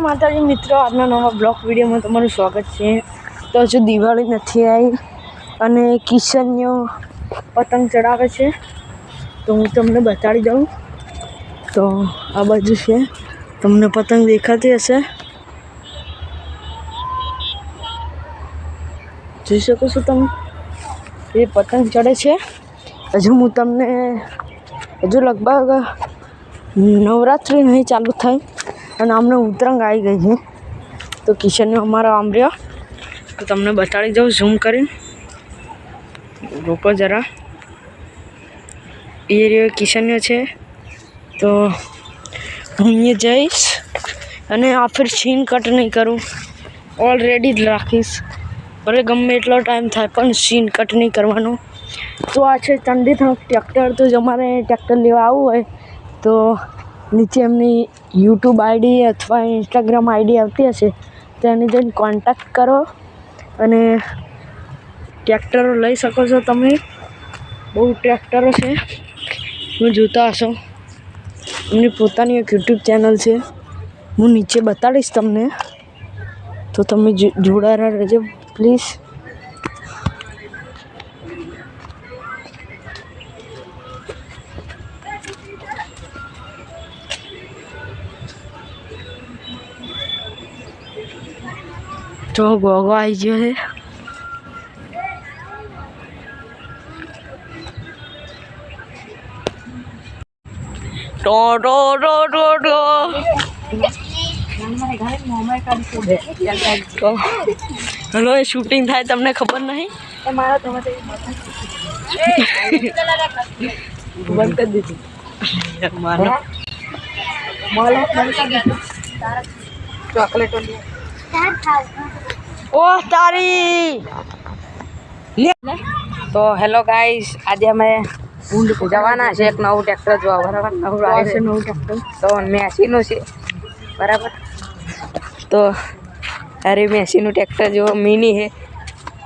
માતાજી મિત્રો, આજના નવા બ્લોક વિડીયોમાં તમારું સ્વાગત છે. તો હજુ દિવાળી નથી આવી અને કિશનનો પતંગ ચડાવે છે. તો હું તમને બતાડી દઉં. તો આ બાજુ છે. તમને પતંગ દેખાતી હશે. જોઈ શકો છો તમે? એ પતંગ ચડે છે. હજુ હું તમને, હજુ લગભગ નવરાત્રિ નહીં ચાલુ થાય. અને અમને ઉતરંગ આવી ગઈ છે. તો કિશનને અમારો આમ રહ્યો. તો તમને બતાડી દઉં ઝૂમ કરીને. રોકો જરા. એ રહ્યો કિશનનો છે. તો હું અહીંયા જઈશ અને આ ફેર છીન કટ નહીં કરું. ઓલરેડી જ રાખીશ. ભલે ગમે એટલો ટાઈમ થાય પણ સીન કટ નહીં કરવાનો. તો આ છે ચંડી ટ્રેક્ટર તો જ અમારે ટ્રેક્ટર લેવા આવવું હોય. તો નીચે એમની યુટ્યુબ આઈડી અથવા ઇન્સ્ટાગ્રામ આઈડી આવતી હશે, તો એની જઈને કોન્ટેક્ટ કરો અને ટ્રેક્ટરો લઈ શકો છો તમે. બહુ ટ્રેક્ટરો છે. તમે જોતા હશો. એમની પોતાની એક યુટ્યુબ ચેનલ છે. હું નીચે બતાડીશ તમને. તો તમે જોડાયેલા રહેજો પ્લીઝ તો ગોગો આવી ગયો છે ટો ટો ટો ટો ટો તો. હલો એ શૂટિંગ થાય તમને ખબર નહીં? બંધ કરી દીધું. મારો ઓ તારી તો હેલો ગાઈસ આજે અમે જવાના છે એક નવું ટ્રેક્ટર જોવા બરાબર નવું આ આવે છે છે નવું ટ્રેક્ટર તો મેસીનું છે। બરાબર? તો અરે મેસીનું ટ્રેક્ટર જો મિની છે।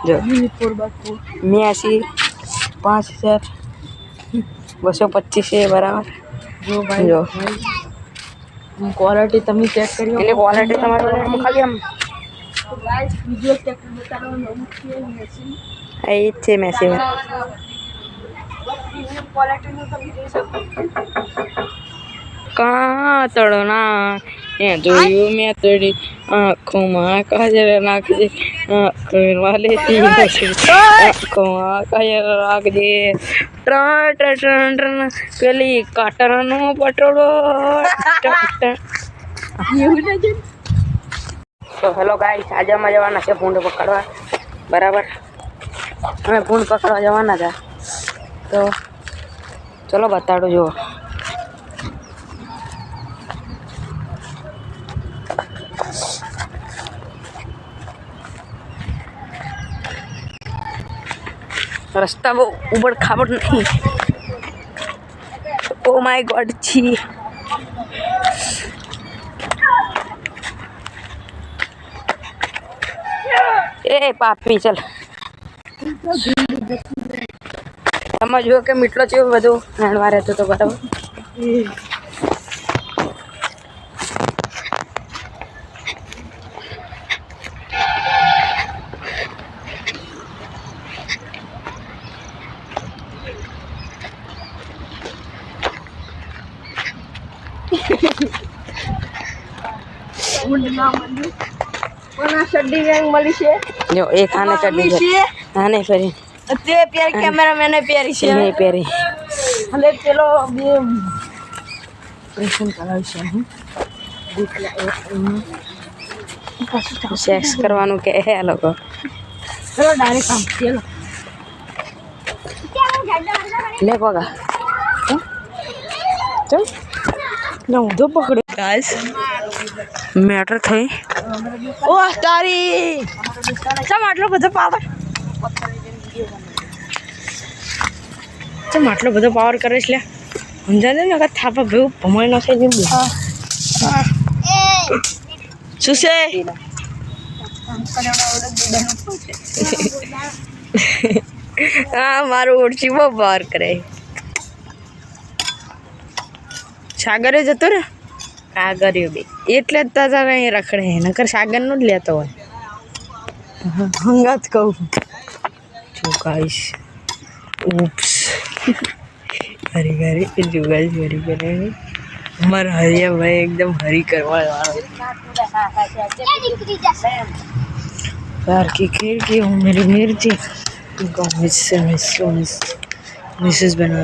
જો ફોર બાય ફોર મેસી પાંચ હજાર બસો પચીસ છે બરાબર? જો ભાઈ જો. ક્વોલિટી તમે ચેક કરી એટલે ક્વોલિટી તમારે ખાલી આમ. બીજો ટ્રેક્ટર બતાડો નવું છે મેસી આ એ છે મેસી ક્વોલિટીનું તમે જોઈ શકો. કાતળના એ જોયું મેં તોડી આંખોમાં કાજલ નાખજે આંખોમાં લેતી આંખોમાં કાજલ રાખજે ટ્રણ ટ્રણ ટ્રણ પેલી કાટરનો પટોળો. તો હેલો ગાઈસ આજે અમે જવાના છે ભૂંડ પકડવા. બરાબર? અમે ભૂંડ પકડવા જવાના હતા તો ચલો બતાડો જુઓ. રસ્તા બહુ ઉબડ ખાબડ નથી ઓ માય ગોડ છી. એ પાપી, ચલ. તમે જુઓ કે મીટલો છે બધું. નાણવા રહેતો તો બરાબર પણ આ શડ્ડી વેંગ મળી છે જો એ આને ચડની છે. આને ફરી. તે પેર કેમેરામેને પહેરી છે. નહીં પહેરી. અને પેલો બે ઓપરેશન હું સેક્સ કરવાનું કે આ લોકો. ચલો ડાયરેક્ટ આમ. ચલો. લે પગા. ચલ ના હું તો પકડ્યો ગાઈસ મેટર થઈ ઓ તારી ચમ આટલો બધો પાવર ચમ આટલો બધો પાવર કરે છે લે સમજાય ને કે થાપા ભેગું ભમાઈ નાખે છે ને શું છે હા મારું ઓળખી બહુ પાવર કરે સાગરે જતો રે આ કર્યો બે એટલે જ તારા અહીં રખડે નકર સાગરનો જ લેતો હોય હંગાત કહું જો ગાઈશ ઉપ્સ હરી હરી જો ગાઈશ હરી કરે અમારા હરિયા ભાઈ એકદમ હરી કરવા વાળા प्यार की खेल की हूँ मेरी मिर्ची तुमको मिस मिस मिस मिसेस बना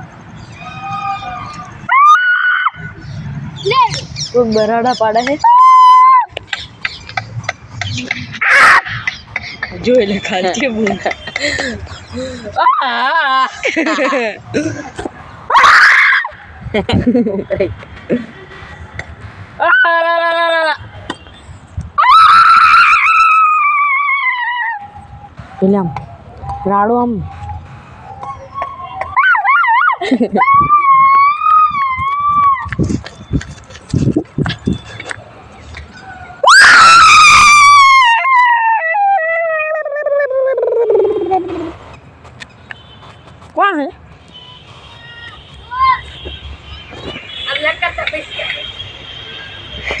કોઈ બરાડા પાડે છે. જો એટલે ખાતી બોલ. પેલા આમ રાડો આમ.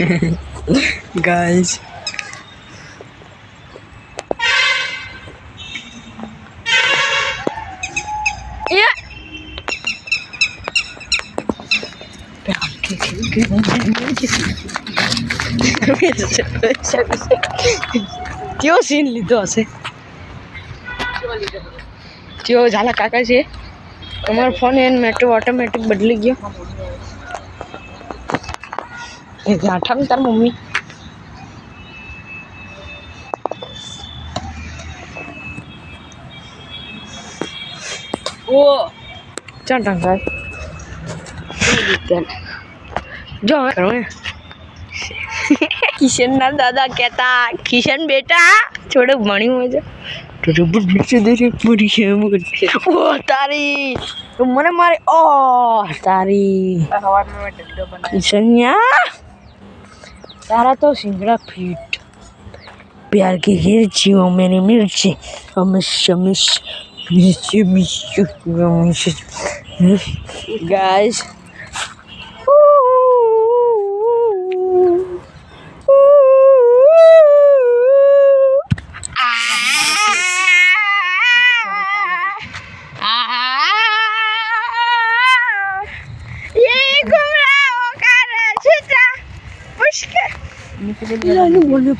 ગાઈસ કયો સીન લીધો હશે? કયો ઝાલા કાકા છે. તમારો ફોન એને મેટ્રો ઓટોમેટિક બદલી ગયો. એ ગાંઠા તાર મમ્મી ઓ ચાલ ટંકાર જો હવે કરો કિશન ના દાદા કહેતા કિશન બેટા છોડે ભણ્યું મજા રબર નીચે દે રે મરી છે મરી ઓ તારી તો મને મારે ઓ તારી કિશન્યા તારા તો સિંગડા ફીટ प्यार की गिरची हो मेरी मिर्ची हमेश हमेश मिर्ची मिर्ची गाइस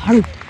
한